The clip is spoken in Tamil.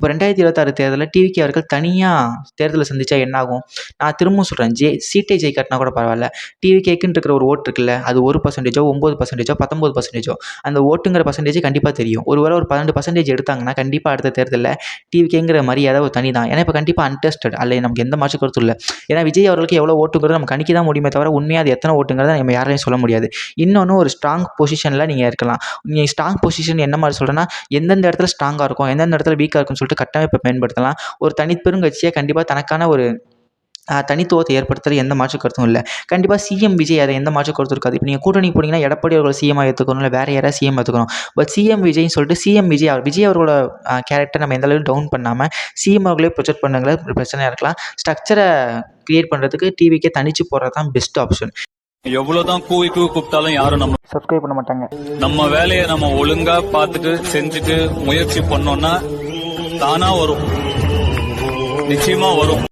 இப்போ ரெண்டாயிரத்தி இருபத்தாறு தேர்தலில் டிவிகே அவர்கள் தனியாக தேர்தலை சந்தித்தா என்ன ஆகும் நான் திரும்பவும் சொல்கிறேன் ஜே சீட்டை ஜெய் காட்டினா கூட பரவாயில்ல. டிவிகேக்குன்னு இருக்கிற ஒரு ஓட்டு இருக்குல்ல அது ஒரு பர்சன்டேஜோ ஒம்பது பர்சன்டேஜோ பத்தொம்பது பர்சன்டேஜோ அந்த ஓட்டுங்கிற பர்சன்டேஜ் கண்டிப்பாக தெரியும். ஒரு வேளை ஒரு பன்னெண்டு பர்சன்டேஜ் எடுத்தாங்கன்னா கண்டிப்பாக அடுத்த தேர்தலில் டிவிகேங்கிற மரியாதை ஒரு தனி தான் ஏன்னா இப்போ கண்டிப்பாக அன்டெஸ்டட் அல்ல நமக்கு எந்த மாற்று கருத்தும் இல்லை. ஏன்னா விஜய் அவர்களுக்கு எவ்வளோ ஓட்டுங்கிறது நம்ம கணிக்க தான் முடியுமே தவிர உண்மையாக அது எத்தனை ஓட்டுங்கிறத நம்ம யாரையும் சொல்ல முடியாது. இன்னொன்று ஒரு ஸ்ட்ராங் பொசிஷனில் நீங்கள் இருக்கலாம். நீங்கள் ஸ்ட்ராங் பொசிஷன் என்ன மாதிரி சொல்கிறேன்னா எந்தெந்த இடத்துல ஸ்ட்ராங்காக இருக்கும் எந்தெந்த இடத்துல வீக்காக இருக்கும்னு சொல்லிட்டு கட்டமைப்பை பயன்படுத்தலாம். ஒரு தனிப்பெருங்கட்சியை கண்டிப்பாக தனக்கான ஒரு தனித்துவத்தை ஏற்படுத்துகிற எந்த மாற்று கருத்தும் இல்லை. கண்டிப்பாக சிஎம் விஜய் அதை எந்த மாற்று கருத்தும் இருக்காது. இப்போ நீங்கள் கூட்டணி போனீங்கன்னா எடப்பாடி அவர்கள் சிஎம் ஏற்றுக்கணும் இல்லை வேறு யாராவது சிஎம் ஏற்றுக்கணும் பட் சிஎம் விஜய்னு சொல்லிட்டு சிஎம் விஜய் அவர் விஜய் அவர்களோட கேரக்டர் நம்ம எந்த அளவுக்கு டவுன் பண்ணாமல் சிஎம் அவர்களே ப்ரொஜெக்ட் பண்ணுங்கள பிரச்சனையாக இருக்கலாம். ஸ்ட்ரக்சரை க்ரியேட் பண்ணுறதுக்கு டிவிக்கே தனிச்சு போடுறது தான் பெஸ்ட் ஆப்ஷன் எவ்வளவுதான் கூவி கூவி கூப்பிட்டாலும் யாரும் நம்ம சப்ஸ்கிரைப் பண்ண மாட்டாங்க. நம்ம வேலையை நம்ம ஒழுங்கா பார்த்துட்டு செஞ்சுட்டு முயற்சி பண்ணோம்னா தானா வரும். நிச்சயமா வரும்.